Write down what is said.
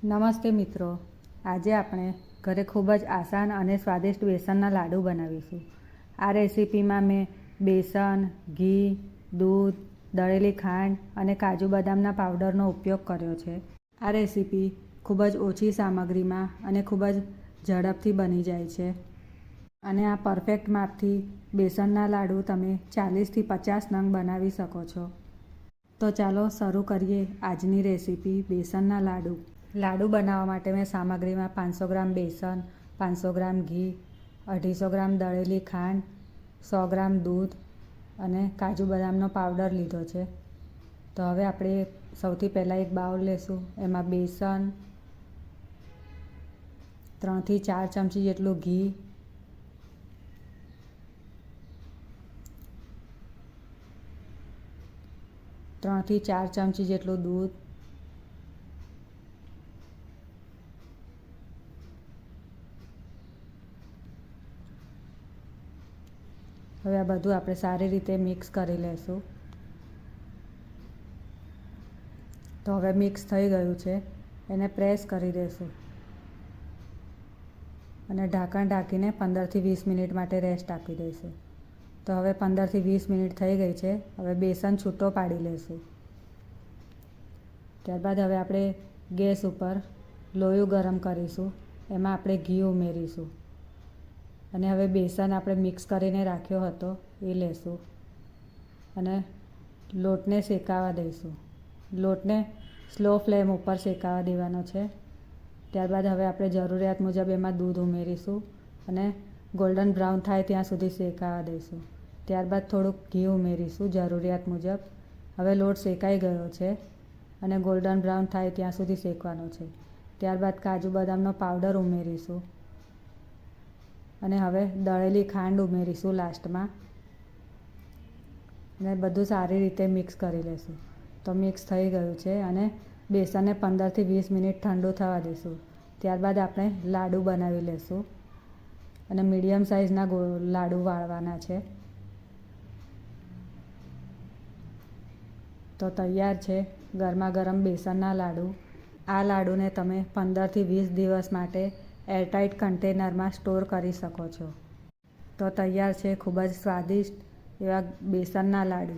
નમસ્તે મિત્રો. આજે આપણે ઘરે ખૂબ જ આસાન અને સ્વાદિષ્ટ બેસનના લાડુ બનાવીશું. આ રેસીપીમાં મેં બેસન, ઘી, દૂધ, દળેલી ખાંડ અને કાજુ બદામના પાવડરનો ઉપયોગ કર્યો છે. આ રેસીપી ખૂબ જ ઓછી સામગ્રીમાં અને ખૂબ જ ઝડપથી બની જાય છે. અને આ પરફેક્ટ માપથી બેસનના લાડુ તમે ચાલીસથી પચાસ નંગ બનાવી શકો છો. તો ચાલો શરૂ કરીએ આજની રેસીપી બેસનના લાડુ. લાડુ બનાવવા માટે મેં સામગ્રીમાં પાંચસો ગ્રામ બેસન, પાંચસો ગ્રામ ઘી, અઢીસો ગ્રામ દળેલી ખાંડ, સો ગ્રામ દૂધ અને કાજુ બદામનો પાવડર લીધો છે. તો હવે આપણે સૌથી પહેલાં એક બાઉલ લેશું. એમાં બેસન, ત્રણથી ચાર ચમચી જેટલું ઘી, ત્રણથી ચાર ચમચી જેટલું દૂધ હવે આ બધું આપણે સારી રીતે મિક્સ કરી લઈશું તો હવે મિક્સ થઈ ગયું છે. એને પ્રેસ કરી દઈશું અને ઢાંકણ ઢાંકીને પંદરથી વીસ મિનિટ માટે રેસ્ટ આપી દઈશું. તો હવે પંદરથી વીસ મિનિટ થઈ ગઈ છે. હવે બેસન છૂટો પાડી લઈશું ત્યારબાદ હવે આપણે ગેસ ઉપર લોયું ગરમ કરીશું. એમાં આપણે ઘી ઉમેરીશું. અને હવે બેસન આપણે મિક્સ કરીને રાખ્યો હતો, એ લેશું. અને લોટને શેકાવા દઈશું. લોટને સ્લો ફ્લેમ ઉપર શેકાવા દેવાનો છે. ત્યારબાદ હવે આપણે જરૂરિયાત મુજબ એમાં દૂધ ઉમેરીશું અને ગોલ્ડન બ્રાઉન થાય ત્યાં સુધી શેકાવા દઈશું. ત્યારબાદ થોડુંક ઘી ઉમેરીશું જરૂરિયાત મુજબ. હવે લોટ શેકાઈ ગયો છે અને ગોલ્ડન બ્રાઉન થાય ત્યાં સુધી શેકવાનો છે. ત્યારબાદ કાજુ બદામનો પાવડર ઉમેરીશું. અને હવે દળેલી ખાંડ ઉમેરીશું લાસ્ટમાં. અને બધું સારી રીતે મિક્સ કરી લઈશું તો મિક્સ થઈ ગયું છે અને બેસનને પંદરથી વીસ મિનિટ ઠંડુ થવા દઈશું ત્યારબાદ આપણે લાડુ બનાવી લઈશું અને મીડિયમ સાઇઝના ગો, લાડુ વાળવાના છે. તો તૈયાર છે ગરમા ગરમ બેસનના લાડુ. આ લાડુને તમે પંદરથી વીસ દિવસ માટે એરટાઇટ કન્ટેનરમાં સ્ટોર કરી શકો છો. તો તૈયાર છે, ખૂબ જ સ્વાદિષ્ટ એવા બેસનના લાડુ.